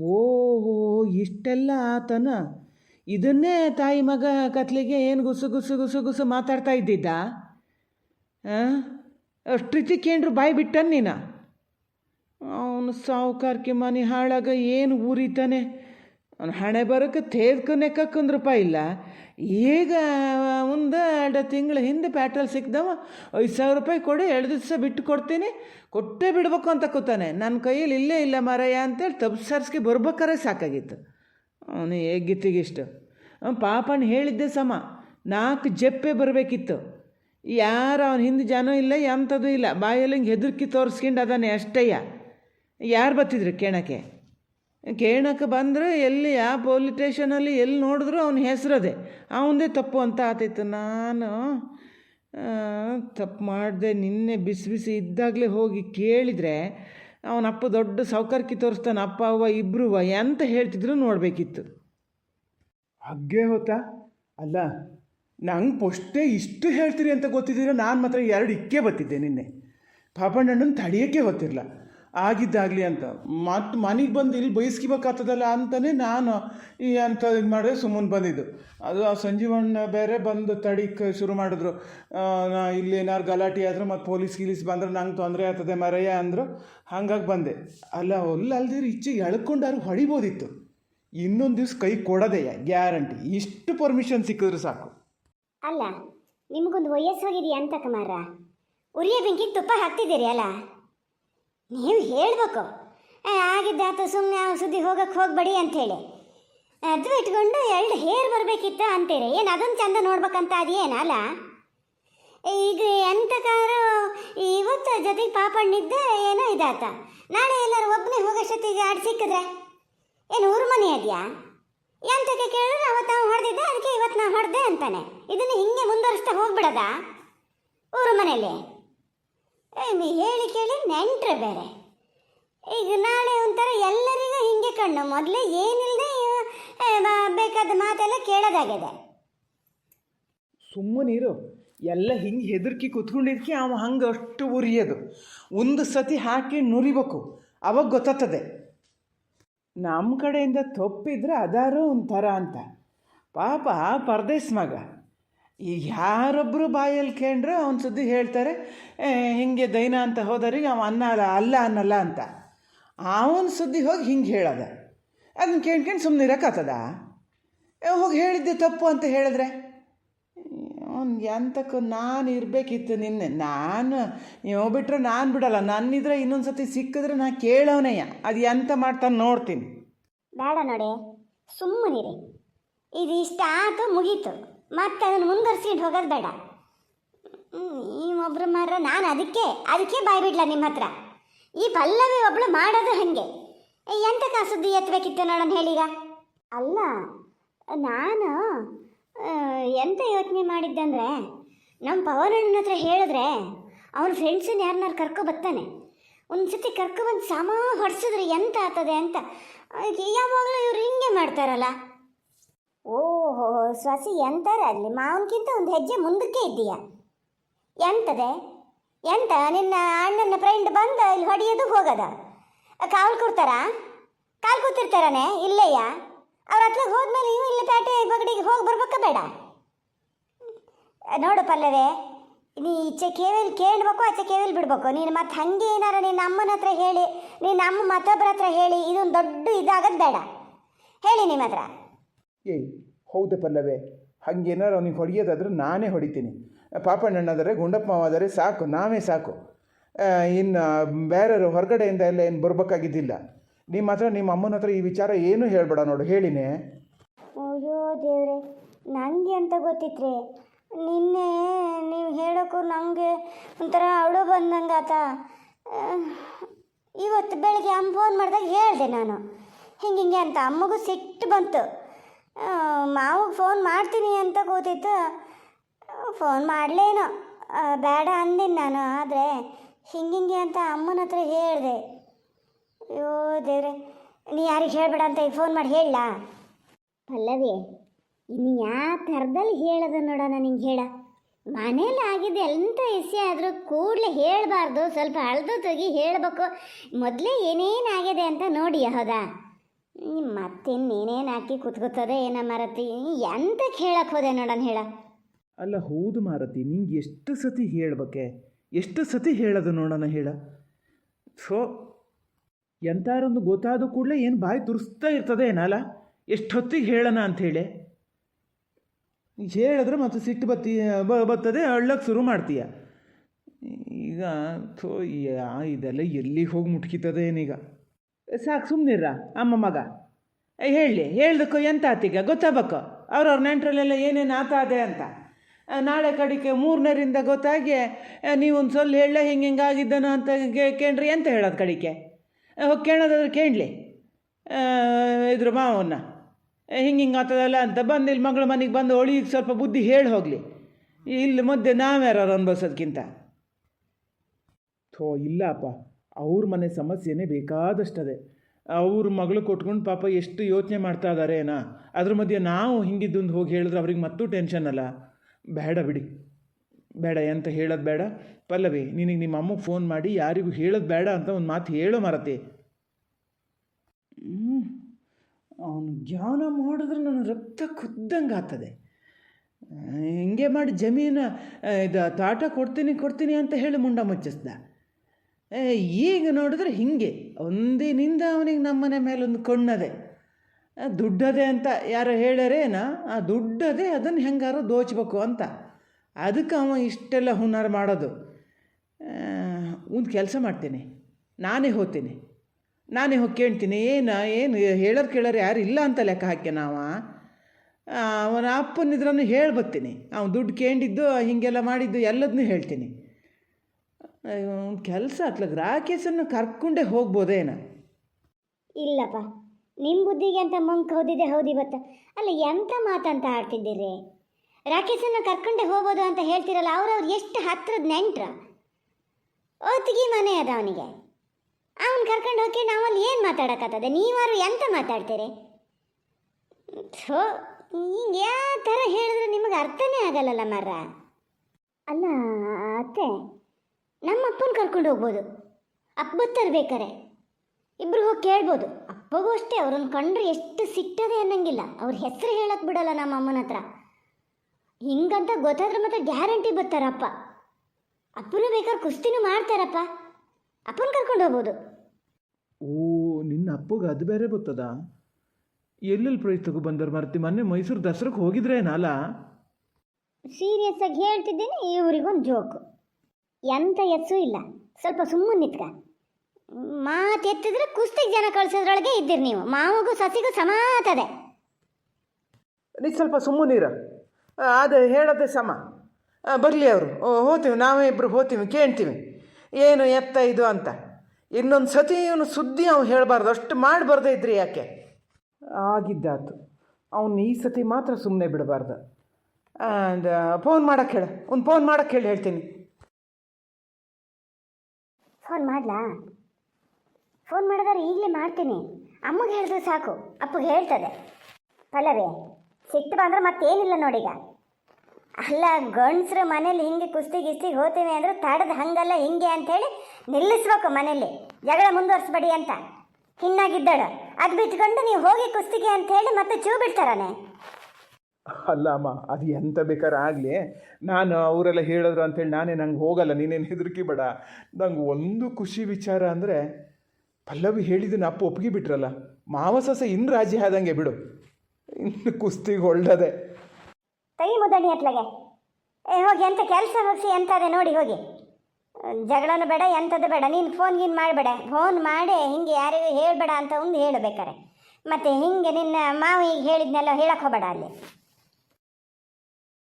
ಓಹೋ, ಇಷ್ಟೆಲ್ಲ ಆತನ? ಇದನ್ನೇ ತಾಯಿ ಮಗ ಕತ್ಲಿಗೆ ಏನು ಗುಸು ಗುಸು ಗುಸು ಗುಸು ಮಾತಾಡ್ತಾ ಇದ್ದಿದ್ದ? ಕೇಂದ್ರ ಬಾಯಿ ಬಿಟ್ಟನ್ ನೀನು? ಅವನು ಸಾವುಕಾರ್ಕಿ ಮನೆ ಹಾಳಾಗ ಏನು ಊರಿತಾನೆ? ಅವ್ನು ಹಣೆ ಬರೋಕೆ ತೇದ್ಕು ನೆಕ್ಕಕ್ಕೊಂದು ರೂಪಾಯಿ ಇಲ್ಲ. ಈಗ ಒಂದು ಎರಡು ತಿಂಗಳ ಹಿಂದೆ ಪ್ಯಾಟ್ರೋಲ್ ಸಿಕ್ಕಿದವ ಐದು ಸಾವಿರ ರೂಪಾಯಿ ಕೊಡಿ, ಎರಡು ದಿವಸ ಬಿಟ್ಟು ಕೊಡ್ತೀನಿ, ಕೊಟ್ಟೇ ಬಿಡ್ಬೇಕು ಅಂತ ಕೂತಾನೆ. ನನ್ನ ಕೈಯಲ್ಲಿ ಇಲ್ಲೇ ಇಲ್ಲ ಮಾರಯ್ಯ ಅಂತೇಳಿ ತಬ್ಸರ್ಸ್ಗೆ ಬರ್ಬೇಕಾರೆ ಸಾಕಾಗಿತ್ತು. ಅವನು ಹೇಗಿತ್ತಿಗಿಷ್ಟು ಅವ್ನು ಪಾಪಣ್ಣ ಹೇಳಿದ್ದೆ ಸಮ, ನಾಲ್ಕು ಜಪ್ಪೆ ಬರಬೇಕಿತ್ತು. ಯಾರು ಅವನ ಹಿಂದೆ ಜನ ಇಲ್ಲ ಎಂಥದ್ದು ಇಲ್ಲ. ಬಾಯಲ್ಲಿ ಹಿಂಗೆ ಹೆದರ್ಕಿ ತೋರಿಸ್ಕೊಂಡು ಅದಾನೆ ಅಷ್ಟಯ್ಯ. ಯಾರು ಬರ್ತಿದ್ರು ಕೇಳಕ್ಕೆ? ಕೇಳಕ್ಕೆ ಬಂದರೆ ಎಲ್ಲಿ ಆ ಪೊಲೀಸ್ ಸ್ಟೇಷನಲ್ಲಿ ಎಲ್ಲಿ ನೋಡಿದ್ರು ಅವನ ಹೆಸರದೆ. ಅವನದೇ ತಪ್ಪು ಅಂತ ಆತೈತು. ನಾನು ತಪ್ಪು ಮಾಡಿದೆ, ನಿನ್ನೆ ಬಿಸಿ ಬಿಸಿ ಇದ್ದಾಗಲೇ ಹೋಗಿ ಕೇಳಿದರೆ ಅವನಪ್ಪ ದೊಡ್ಡ ಸೌಕರ್ಕಿ ತೋರಿಸ್ತಾನೆ, ಅಪ್ಪ, ಅವ್ವ ಇಬ್ಬರು ಎಂತ ಹೇಳ್ತಿದ್ರು ನೋಡಬೇಕಿತ್ತು. ಹಗ್ಗೆ ಹೋತಾ ಅಲ್ಲ, ನಂಗೆ ಪೊಷ್ಟೇ ಇಷ್ಟು ಹೇಳ್ತೀರಿ ಅಂತ ಗೊತ್ತಿದ್ದೀರ ನಾನು ಮಾತ್ರ ಎರಡು ಇಕ್ಕೇ ಬತ್ತಿದ್ದೆ ನಿನ್ನೆ. ಪಾಪಣ್ಣನ ತಡಿಯೋಕ್ಕೆ ಗೊತ್ತಿರಲ್ಲ ಆಗಿದ್ದಾಗಲಿ ಅಂತ. ಮತ್ತು ಮನೆಗೆ ಬಂದು ಇಲ್ಲಿ ಬೈಸ್ಕಿಬೇಕಾಗ್ತದಲ್ಲ ಅಂತಲೇ ನಾನು ಈ ಅಂತ ಇದು ಮಾಡಿದ್ರೆ ಸುಮ್ಮನೆ ಬಂದಿದ್ದು. ಅದು ಆ ಸಂಜೀವಣ್ಣ ಬೇರೆ ಬಂದು ತಡಿಕ್ಕೆ ಶುರು ಮಾಡಿದ್ರು. ನಾ ಇಲ್ಲಿ ಏನಾರು ಗಲಾಟೆ ಆದ್ರೆ ಮತ್ತು ಪೊಲೀಸ್ ಗಿಲೀಸ್ ಬಂದ್ರೆ ನಂಗೆ ತೊಂದರೆ ಆಗ್ತದೆ ಮರೆಯ ಅಂದರು. ಹಂಗಾಗಿ ಬಂದೆ. ಅಲ್ಲ ಒಲ್ಲ ಅಲ್ದಿರ ಈಚೆಗೆ ಎಳ್ಕೊಂಡಾರು ಹೊಡಿಬೋದಿತ್ತು. ಇನ್ನೊಂದು ದಿವ್ಸ ಕೈ ಕೊಡೋದೆಯ ಗ್ಯಾರಂಟಿ. ಇಷ್ಟು ಪರ್ಮಿಷನ್ ಸಿಕ್ಕಿದ್ರು ಸಾಕು. ಅಲ್ಲ, ನಿಮಗೊಂದು ವಯಸ್ಸು ಹೋಗಿದೆಯಾ ಅಂತ ಕುಮಾರ? ಉರಿಯ ಬೆಂಕಿ ತುಪ್ಪ ಹಾಕ್ತಿದ್ದೀರಿ ಅಲ್ಲ? ನೀವು ಹೇಳಬೇಕು. ಆಗಿದ್ದಾತು ಸುಮ್ಮನೆ ಸುದ್ದಿ ಹೋಗಕ್ಕೆ ಹೋಗ್ಬೇಡಿ ಅಂಥೇಳಿ ಅದು ಇಟ್ಕೊಂಡು ಎರಡು ಹೇರ್ ಬರಬೇಕಿತ್ತು ಅಂತೀರಿ. ಏನು ಅದೊಂದು ಚಂದ ನೋಡ್ಬೇಕಂತ ಅದೇನಲ್ಲ ಈಗ ಎಂತಕಾರು ಇವತ್ತು ಜೊತೆಗೆ ಪಾಪಣ್ಣಿದ್ದ ಏನೋ ಇದಾತ. ನಾಳೆ ಎಲ್ಲರೂ ಒಬ್ಬನೇ ಹೋಗೋಷ್ಟೊತ್ತಿಗೆ ಆಡ್ ಸಿಕ್ಕಿದ್ರೆ? ಏನು ಊರು ಮನೆ ಅದೆಯಾ? ಎಂತಕ್ಕೆ ಕೇಳಿದ್ರೆ ಅವತ್ತು ನಾವು ಹೊಡೆದಿದ್ದೆ, ಅದಕ್ಕೆ ಇವತ್ತು ನಾವು ಹೊಡೆದೆ ಅಂತಾನೆ. ಇದನ್ನು ಹಿಂಗೆ ಮುಂದುವರಿಸ್ತಾ ಹೋಗ್ಬಿಡೋದಾ? ಊರು ಮನೇಲಿ ನೀ ಹೇಳಿ ಕೇಳಿ ನೆಂಟ್ರೆ ಬೇರೆ. ಈಗ ನಾಳೆ ಒಂಥರ ಎಲ್ಲರಿಗೂ ಹಿಂಗೆ ಕಣ್ಣು. ಮೊದಲೇ ಏನಿಲ್ಲದೆ ಬೇಕಾದ ಮಾತೆಲ್ಲ ಕೇಳೋದಾಗಿದೆ. ಸುಮ್ಮನಿರು ಎಲ್ಲ ಹಿಂಗೆ ಹೆದರ್ಕಿ ಕುತ್ಕೊಂಡಿದ್ಕೆ ಅವ ಹಂಗೆ ಅಷ್ಟು ಉರಿಯೋದು. ಒಂದು ಸತಿ ಹಾಕಿ ನುರಿಬೇಕು. ಅವಾಗ ಗೊತ್ತಾಗ್ತದೆ. ನಮ್ಮ ಕಡೆಯಿಂದ ತಪ್ಪಿದ್ರೆ ಅದಾರು ಒಂಥರ ಅಂತ. ಪಾಪ ಪರದೇಶ್ ಮಗ. ಈಗ ಯಾರೊಬ್ಬರು ಬಾಯಲ್ಲಿ ಕೇಂದ್ರ ಅವನ ಸುದ್ದಿ ಹೇಳ್ತಾರೆ "ಏ, ಹಿಂಗೆ ದೈನ ಅಂತ ಹೋದವ್ರಿಗೆ ಅವ ಅನ್ನ ಅಲ್ಲ ಅಲ್ಲ ಅನ್ನಲ್ಲ ಅಂತ. ಅವನ ಸುದ್ದಿ ಹೋಗಿ ಹಿಂಗೆ ಹೇಳೋದ. ಅದನ್ನ ಕೇಳ್ಕೊಂಡು ಸುಮ್ಮನೆ ಇರೋಕ್ಕಾಗ್ತದ ಹೋಗಿ ಹೇಳಿದ್ದೆ ತಪ್ಪು ಅಂತ ಹೇಳಿದ್ರೆ? ಅವ್ನು ಎಂತಕ್ಕೂ ನಾನು ಇರಬೇಕಿತ್ತು ನಿನ್ನೆ. ನಾನು ನೀವು ಬಿಟ್ಟರೆ ನಾನು ಬಿಡಲ್ಲ. ನನ್ನಿದ್ರೆ ಇನ್ನೊಂದು ಸತಿ ಸಿಕ್ಕಿದ್ರೆ ನಾ ಕೇಳೋನೆಯ ಅದು ಎಂತ ಮಾಡ್ತಾನೆ ನೋಡ್ತೀನಿ. ಬೇಡ ನೋಡಿ ಸುಮ್ಮನಿರಿ. ಇದು ಇಷ್ಟ ಆತು ಮುಗೀತು. ಮತ್ತೆ ಅದನ್ನು ಮುಂದುವರ್ಸ್ಕೊಂಡು ಹೋಗೋದು ಬೇಡ. ನೀವೊಬ್ರು ಮಾರ, ನಾನು ಅದಕ್ಕೆ ಅದಕ್ಕೆ ಬಾಯ್ ಬಿಡ್ಲ ನಿಮ್ಮ ಹತ್ರ. ಈ ಪಲ್ಲವಿ ಒಬ್ಳು ಮಾಡೋದು ಹಾಗೆ. ಎಂತ ಸುದ್ದಿ ಎತ್ತಬೇಕಿತ್ತು ನೋಡೋಣ ಹೇಳೀಗ? ಅಲ್ಲ, ನಾನು ಎಂತ ಯೋಚನೆ ಮಾಡಿದ್ದಂದ್ರೆ ನಮ್ಮ ಪವನಣ್ಣನ ಹತ್ರ ಹೇಳಿದ್ರೆ ಅವನ ಫ್ರೆಂಡ್ಸನ್ನು ಯಾರನ್ನಾರು ಕರ್ಕೊ ಬರ್ತಾನೆ. ಒಂದು ಸತಿ ಕರ್ಕೊಬಂದು ಸಮ ಹೊಡ್ಸಿದ್ರೆ ಎಂತ ಆಗ್ತದೆ ಅಂತ. ಯಾವಾಗಲೂ ಇವ್ರು ಹಿಂಗೆ ಮಾಡ್ತಾರಲ್ಲ. ಓಹೋ ಸ್ವಸಿ ಎಂತಾರೆ ಅಲ್ಲಿ ಮಾವನ್ಕಿಂತ ಒಂದು ಹೆಜ್ಜೆ ಮುಂದಕ್ಕೆ ಇದ್ದೀಯ? ಎಂತದೆ? ಎಂತ? ನಿನ್ನ ಅಣ್ಣನ ಫ್ರೆಂಡ್ ಬಂದು ಇಲ್ಲಿ ಹೊಡೆಯೋದು ಹೋಗದ? ಕಾಲ್ ಕೊಡ್ತಾರಾ? ಕಾಲ್ ಕೂತಿರ್ತಾರಾನೆ? ಇಲ್ಲಯ್ಯ ಅವ್ರ ಹತ್ರ ಹೋದ್ಮೇಲೆ ಇವು ಇಲ್ಲಿ ಪೇಟೆ ಬಗಡಿಗೆ ಹೋಗಿ ಬರ್ಬೇಕ ಬೇಡ. ನೋಡು ಪಲ್ಲವೇ, ನೀ ಈಚೆ ಕೇವಲ್ ಕೇಳ್ಬೇಕು, ಆಚೆ ಕೇವಲ್ ಬಿಡ್ಬೇಕು. ನೀನು ಮತ್ತೆ ಹಂಗೆ ಏನಾರ ನಿನ್ನ ಅಮ್ಮನ ಹತ್ರ ಹೇಳಿ, ನಿನ್ನ ಅಮ್ಮ ಮತ್ತೊಬ್ಬರ ಹತ್ರ ಹೇಳಿ, ಇದೊಂದು ದೊಡ್ಡ ಇದಾಗದ್ ಬೇಡ. ಹೇಳಿ ನಿಮ್ಮ ಹತ್ರ ಹೌದು ಪಲ್ಲವೇ. ಹಾಗೇನಾರು ಅವನಿಗೆ ಹೊಡೆಯೋದಾದ್ರೆ ನಾನೇ ಹೊಡಿತೀನಿ. ಪಾಪಣ್ಣನಾದರೆ ಗುಂಡಪ್ಪ ಮಾವಾದರೆ ಸಾಕು, ನಾವೇ ಸಾಕು. ಇನ್ನು ಬೇರೆಯವರು ಹೊರಗಡೆಯಿಂದ ಎಲ್ಲ ಏನು ಬರಬೇಕಾಗಿದ್ದಿಲ್ಲ. ನಿಮ್ಮ ಹತ್ರ, ನಿಮ್ಮ ಅಮ್ಮನ ಹತ್ರ ಈ ವಿಚಾರ ಏನು ಹೇಳ್ಬೇಡ ನೋಡು, ಹೇಳಿನೇ. ಅಯ್ಯೋ ದೇವ್ರೆ ನನಗೆ ಅಂತ ಗೊತ್ತಿತ್ರಿ? ನಿನ್ನೆ ನೀವು ಹೇಳೋಕ್ಕೂ ನನಗೆ ಒಂಥರ ಅವಳು ಬಂದಂಗೆ ಆತ. ಇವತ್ತು ಬೆಳಗ್ಗೆ ಅಮ್ಮ ಫೋನ್ ಮಾಡಿದಾಗ ಹೇಳಿದೆ ನಾನು. ಹಿಂಗೆ ಹಿಂಗೆ ಅಂತ, ಅಮ್ಮಗೂ ಸಿಟ್ಟು ಬಂತು. ಮಾವಿಗೆ ಫೋನ್ ಮಾಡ್ತೀನಿ ಅಂತ ಗೊತ್ತಿತ್ತು ಫೋನ್ ಮಾಡಲೇನು. ಬೇಡ ಅಂದಿನಿ ನಾನು, ಆದರೆ ಹಿಂಗಿಂಗೆ ಅಂತ ಅಮ್ಮನ ಹತ್ರ ಹೇಳಿದೆ. ಅಯ್ಯೋ ದೇವ್ರೆ, ನೀ ಯಾರಿಗೆ ಹೇಳಬೇಡ ಅಂತ ಈಗ ಫೋನ್ ಮಾಡಿ ಹೇಳಲಾ? ಪಲ್ಲವಿ, ಇನ್ನು ಯಾ ಥರದಲ್ಲಿ ಹೇಳೋದು ನೋಡೋಣ ನಿಂಗೆ ಹೇಳ. ಮನೇಲಿ ಆಗಿದೆ ಎಂಥ ಎಸೆ ಆದರೂ ಕೂಡಲೇ ಹೇಳಬಾರ್ದು, ಸ್ವಲ್ಪ ಅಳ್ದು ತೆಗಿ ಹೇಳಬೇಕು. ಮೊದಲೇ ಏನೇನಾಗಿದೆ ಅಂತ ನೋಡಿ ಹೌದಾ? ಮತ್ತೆ ನೀನೇನು ಹಾಕಿ ಕುತ್ಕೋತದೆ ಏನ ಮಾರತಿ? ಎಂತ ಹೇಳಕ್ಕೆ ಹೋದೆ ನೋಡನ್ ಹೇಳ. ಅಲ್ಲ ಹೌದು ಮಾರತಿ, ನಿಂಗೆ ಎಷ್ಟು ಸತಿ ಹೇಳ್ಬೇಕೆ? ಎಷ್ಟು ಸತಿ ಹೇಳೋದು ನೋಡೋಣ ಹೇಳ. ಸೊ ಎಂತಾರೊಂದು ಗೊತ್ತಾದ ಕೂಡಲೇ ಏನು ಬಾಯಿ ತುರಿಸ್ತಾ ಇರ್ತದೆ ಏನಲ್ಲ? ಎಷ್ಟು ಹೊತ್ತಿಗೆ ಹೇಳೋಣ ಅಂಥೇಳಿ ಹೇಳಿದ್ರೆ ಮತ್ತು ಸಿಟ್ಟು ಬತ್ತಿ ಬತ್ತದೆ ಅಳ್ಳಕ್ಕೆ ಶುರು ಮಾಡ್ತೀಯ. ಈಗ ಸೊ ಇದೆಲ್ಲ ಎಲ್ಲಿಗೆ ಹೋಗಿ ಮುಟ್ಕಿತದೆ ಏನೀಗ? ಸಾಕು ಸುಮ್ಮನಿರ ಅಮ್ಮ ಮಗ. ಹೇಳಿ, ಹೇಳ್ದಕ್ಕೂ ಎಂತ ಆತೀಗ ಗೊತ್ತಾಗಬೇಕು? ಅವ್ರವ್ರ ನೆಂಟ್ರಲ್ಲೆಲ್ಲ ಏನೇನು ಆತ ಅದೆ ಅಂತ. ನಾಳೆ ಕಡೆಗೆ ಮೂರನೇರಿಂದ ಗೊತ್ತಾಗಿ ನೀವೊಂದು ಸೊಲ್ಲು ಹೇಳ ಹಿಂಗೆ ಹಿಂಗೆ ಆಗಿದ್ದನು ಅಂತ ಕೇಳ್ರಿ ಎಂತ ಹೇಳೋದು ಕಡಿಕೆ? ಹೋಗಿ ಕೇಳೋದಾದ್ರೆ ಕೇಳಲಿ. ಇದ್ರ ಮಾವನ್ನ. ಹಿಂಗೆ ಹಿಂಗೆ ಆಗ್ತದಲ್ಲ ಅಂತ ಬಂದು ಇಲ್ಲಿ ಮಗಳ ಮನೆಗೆ ಬಂದು ಒಳಿಗೆ ಸ್ವಲ್ಪ ಬುದ್ಧಿ ಹೇಳಿ ಹೋಗಲಿ. ಇಲ್ಲಿ ಮಧ್ಯೆ ನಾವ್ಯಾರು ಅನ್ಭವಿಸೋದಕ್ಕಿಂತ ಥೋ, ಇಲ್ಲಪ್ಪ. ಅವ್ರ ಮನೆ ಸಮಸ್ಯೆನೇ ಬೇಕಾದಷ್ಟದೆ. ಅವ್ರ ಮಗಳು ಕೊಟ್ಕೊಂಡು ಪಾಪ ಎಷ್ಟು ಯೋಚನೆ ಮಾಡ್ತಾ ಇದ್ದಾರೆ ಏನಾ? ಅದ್ರ ಮಧ್ಯೆ ನಾವು ಹಿಂಗಿದ್ದೊಂದು ಹೋಗಿ ಹೇಳಿದ್ರೆ ಅವ್ರಿಗೆ ಮತ್ತೂ ಟೆನ್ಷನ್ ಅಲ್ಲ. ಬೇಡ ಬಿಡಿ. ಬೇಡ ಎಂತ ಹೇಳೋದು ಬೇಡ. ಪಲ್ಲವಿ, ನಿನಗೆ ನಿಮ್ಮ ಅಮ್ಮಗೆ ಫೋನ್ ಮಾಡಿ ಯಾರಿಗೂ ಹೇಳೋದು ಬೇಡ ಅಂತ ಒಂದು ಮಾತು ಹೇಳೋ ಮರತಿ ಅವನು ಜ್ಞಾನ ಮಾಡಿದ್ರೆ ನನ್ನ ರಕ್ತ ಕುದ್ದಂಗೆ ಆಗ್ತದೆ. ಹಿಂಗೆ ಮಾಡಿ ಜಮೀನು ಇದು ತಾಟ ಕೊಡ್ತೀನಿ ಕೊಡ್ತೀನಿ ಅಂತ ಹೇಳಿ ಮುಂಡ ಮುಚ್ಚಿಸ್ದ. ಈಗ ನೋಡಿದ್ರೆ ಹಿಂಗೆ. ಒಂದಿನಿಂದ ಅವನಿಗೆ ನಮ್ಮನೆ ಮೇಲೊಂದು ಕಣ್ಣದೆ. ಆ, ದುಡ್ಡದೆ ಅಂತ ಯಾರು ಹೇಳರೇನ ಆ ದುಡ್ಡದೆ ಅದನ್ನು ಹೆಂಗಾರು ದೋಚಬೇಕು ಅಂತ. ಅದಕ್ಕೆ ಅವ ಇಷ್ಟೆಲ್ಲ ಹುನ್ನಾರ ಮಾಡೋದು. ಒಂದು ಕೆಲಸ ಮಾಡ್ತೀನಿ. ನಾನೇ ಹೋಗ್ತೀನಿ. ನಾನೇ ಹೋಗಿ ಕೇಳ್ತೀನಿ. ಏನು ಏನು ಹೇಳೋರು ಕೇಳೋರು ಯಾರು ಇಲ್ಲ ಅಂತ ಲೆಕ್ಕ ಹಾಕ್ಯ ನಾವ ಅವನ ಅಪ್ಪನಿದ್ರೂ ಹೇಳಿ ಬರ್ತೀನಿ ಅವ್ನು ದುಡ್ಡು ಕೇಂಡಿದ್ದು ಹೀಗೆಲ್ಲ ಮಾಡಿದ್ದು ಎಲ್ಲದನ್ನೂ ಹೇಳ್ತೀನಿ. ಒಂದು ಕೆಲಸ ಅತ್ಲಾಗ ರಾಕೇಶನ್ನು ಕರ್ಕೊಂಡೇ ಹೋಗ್ಬೋದೇನ? ಇಲ್ಲಪ್ಪ ನಿಮ್ಮ ಬುದ್ಧಿಗೆ ಅಂತ ಮಂಕ್ ಹೌದಿದೆ ಹೌದು ಇವತ್ತು. ಅಲ್ಲ, ಎಂತ ಮಾತಂತ ಆಡ್ತಿದ್ದೀರಿ? ರಾಕೇಶನ್ನು ಕರ್ಕೊಂಡೆ ಹೋಗ್ಬೋದು ಅಂತ ಹೇಳ್ತಿರಲ್ಲ, ಅವ್ರವ್ರು ಎಷ್ಟು ಹತ್ರದ ನೆಂಟ್ರ? ಒತ್ತಿಗೆ ಮನೆ ಅದ ಅವನಿಗೆ. ಅವನು ಕರ್ಕೊಂಡು ಹೋಗಿ ನಾವಲ್ಲಿ ಏನು ಮಾತಾಡೋಕ್ಕತ್ತದೆ ನೀವಾರು ಎಂತ ಮಾತಾಡ್ತೀರಿ? ಥೋ ಈಗ ಯಾವ ಥರ ಹೇಳಿದ್ರೆ ನಿಮಗೆ ಅರ್ಥನೇ ಆಗಲ್ಲಲ್ಲ ಮರ ಅಲ್ಲ, ಅತ್ತೆ ನಮ್ಮ ಅಪ್ಪನ ಕರ್ಕೊಂಡು ಹೋಗ್ಬೋದು. ಅಪ್ಪ ತರ್ಬೇಕಾರೆ ಇಬ್ರು ಹೋಗಿ ಕೇಳ್ಬೋದು. ಅಪ್ಪಗೂ ಅಷ್ಟೇ ಅವ್ರನ್ನ ಕಂಡ್ರೆ ಎಷ್ಟು ಸಿಟ್ಟದೆ ಅನ್ನಂಗಿಲ್ಲ. ಅವ್ರ ಹೆಸರು ಹೇಳಕ್ಕೆ ಬಿಡಲ್ಲ ನಮ್ಮ ಅಮ್ಮನ ಹತ್ರ. ಹಿಂಗಂತ ಗೊತ್ತಾದ್ರೆ ಮತ್ತೆ ಗ್ಯಾರಂಟಿ ಬರ್ತಾರಪ್ಪ. ಅಪ್ಪನೂ ಬೇಕಾದ್ರೆ ಕುಸ್ತಿನೂ ಮಾಡ್ತಾರಪ್ಪ. ಅಪ್ಪನ ಕರ್ಕೊಂಡು ಹೋಗ್ಬೋದು. ಓ ನಿನ್ನ ಅಪ್ಪಗೆ ಅದು ಬೇರೆ ಬರ್ತದ? ಎಲ್ಲೆಲ್ಲಿ ಪ್ರೈಸ್ ತಗೋ ಬಂದರು ಮರ್ತಿ? ಮೊನ್ನೆ ಮೈಸೂರು ದಸರಕ್ಕೆ ಹೋಗಿದ್ರೇನಲ್ಲ? ಸೀರಿಯಸ್ ಆಗಿ ಹೇಳ್ತಿದ್ದೀನಿ ಇವರಿಗೊಂದು ಜೋಕು. ಎಂತ ಎಸ್ಸು ಇಲ್ಲ. ಸ್ವಲ್ಪ ಸುಮ್ಮನೆ ನಿತ್ಕ. ಮಾತು ಎತ್ತಿದ್ರೆ ಕುಸ್ತಿಗೆ ಜನ ಕಳ್ಸೋದ್ರೊಳಗೆ ಇದ್ದೀರಿ ನೀವು. ಮಾವಿಗೂ ಸಸಿಗೂ ಸಮಾತದೆ ನೀ ಸ್ವಲ್ಪ ಸುಮ್ಮನಿರ ಅದು ಹೇಳೋದೇ ಸಮ. ಬರಲಿ ಅವರು. ಹೋತೀವಿ. ನಾವೇ ಇಬ್ಬರು ಹೋತೀವಿ ಕೇಳ್ತೀವಿ ಏನು ಎತ್ತ ಇದು ಅಂತ. ಇನ್ನೊಂದು ಸತಿ ಇವನು ಸುದ್ದಿ ಅವ್ನು ಹೇಳಬಾರ್ದು. ಅಷ್ಟು ಮಾಡಬಾರ್ದೇ ಇದ್ರಿ ಯಾಕೆ? ಆಗಿದ್ದಾತು. ಅವನು ಈ ಸತಿ ಮಾತ್ರ ಸುಮ್ಮನೆ ಬಿಡಬಾರ್ದು. ಫೋನ್ ಮಾಡೋಕ್ಕೆ ಹೇಳು. ಒಂದು ಫೋನ್ ಮಾಡೋಕ್ಕೆ ಹೇಳಿ ಹೇಳ್ತೀನಿ. ಫೋನ್ ಮಾಡ್ಲಾ? ಫೋನ್ ಮಾಡಿದ್ರೆ ಈಗಲೇ ಮಾಡ್ತೀನಿ. ಅಮ್ಮಗೆ ಹೇಳಿದ್ರೆ ಸಾಕು, ಅಪ್ಪಗೆ ಹೇಳ್ತದೆ. ಪಲ್ಲವಿ, ಸಿಟ್ಟು ಬಂದ್ರೆ ಮತ್ತೇನಿಲ್ಲ ನೋಡಿಗ. ಅಲ್ಲ, ಗಂಡಸ್ರು ಮನೇಲಿ ಹಿಂಗೆ ಕುಸ್ತಿ ಗಿಸ್ತಿಗೆ ಹೋಗ್ತೀವಿ ಅಂದ್ರೆ ತಡೆದು ಹಂಗಲ್ಲ ಹಿಂಗೆ ಅಂಥೇಳಿ ನಿಲ್ಲಿಸ್ಬೇಕು ಮನೇಲಿ. ಜಗಳ ಮುಂದುವರ್ಸ್ಬೇಡಿ ಅಂತ. ಹಿನ್ನಾಗಿದ್ದಾಳು ಅದು ಬಿಟ್ಕೊಂಡು ನೀವು ಹೋಗಿ ಕುಸ್ತಿಗೆ ಅಂಥೇಳಿ ಮತ್ತೆ ಚೂ ಬಿಡ್ತಾರಾನೆ. ಅಲ್ಲ ಅಮ್ಮ, ಅದು ಎಂತ ಬೇಕಾದ್ರೆ ಆಗಲಿ. ನಾನು ಅವರೆಲ್ಲ ಹೇಳಿದ್ರು ಅಂತೇಳಿ ನಾನೇ ನಂಗೆ ಹೋಗಲ್ಲ, ನೀನೇನು ಹೆದರ್ಕಿ ಬೇಡ. ನಂಗೆ ಒಂದು ಖುಷಿ ವಿಚಾರ ಅಂದರೆ, ಪಲ್ಲವಿ ಹೇಳಿದ್ದನ್ನು ಅಪ್ಪ ಒಪ್ಪಿಗೆ ಬಿಟ್ರಲ್ಲ, ಮಾವ ಸೊಸೆ ಇನ್ನು ರಾಜಿ ಆದಂಗೆ ಬಿಡು. ಇನ್ನು ಕುಸ್ತಿಗೆ ಹೊಳ್ಳದೆ ಕೈ ಮುದಣಿ ಅತ್ಲಗೆ. ಏ, ಹೋಗಿ ಎಂತ ಕೆಲಸ ಮುಗಿಸಿ ಎಂತದೆ ನೋಡಿ ಹೋಗಿ. ಜಗಳನೂ ಬೇಡ ಎಂಥದ್ದು ಬೇಡ, ನೀನು ಫೋನ್ ಗೀನ್ ಮಾಡಬೇಡ. ಫೋನ್ ಮಾಡಿ ಹಿಂಗೆ ಯಾರಿಗೂ ಹೇಳಬೇಡ ಅಂತ ಒಂದು ಹೇಳಬೇಕಾರೆ ಮತ್ತು ಹಿಂಗೆ ನಿನ್ನ ಮಾವ ಈಗ ಹೇಳಿದ್ನೆಲ್ಲ ಹೇಳಕ್ಕೆ ಹೋಗಬೇಡ ಅಲ್ಲಿ.